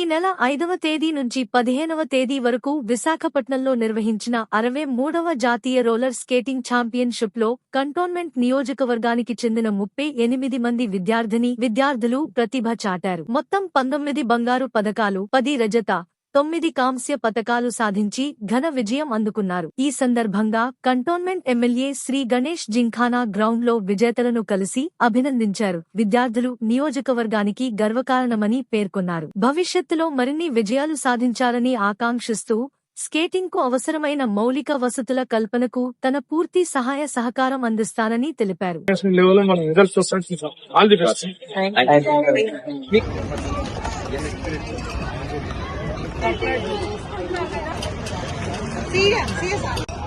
ఈ నెల ఐదవ తేదీ నుంచి పదిహేనవ తేదీ వరకు విశాఖపట్నంలో నిర్వహించిన అరవై మూడవ జాతీయ రోలర్ స్కేటింగ్ ఛాంపియన్షిప్లో కంటోన్మెంట్ నియోజకవర్గానికి చెందిన ముప్పై ఎనిమిది మంది విద్యార్థిని విద్యార్థులు ప్రతిభ చాటారు. మొత్తం పంతొమ్మిది బంగారు పథకాలు పది రజత తొమ్మిది కాంస్య పతకాలు సాధించి ఘన విజయం అందుకున్నారు. ఈ సందర్భంగా కంటోన్మెంట్ ఎమ్మెల్యే శ్రీ గణేష్ జింఖానా గ్రౌండ్లో విజేతలను కలిసి అభినందించారు. విద్యార్థులు నియోజకవర్గానికి గర్వకారణమని పేర్కొన్నారు. భవిష్యత్తులో మరిన్ని విజయాలు సాధించాలని ఆకాంక్షిస్తూ స్కేటింగ్కు అవసరమైన మౌలిక వసతుల కల్పనకు తన పూర్తి సహాయ సహకారం అందిస్తానని తెలిపారు. See ya, see.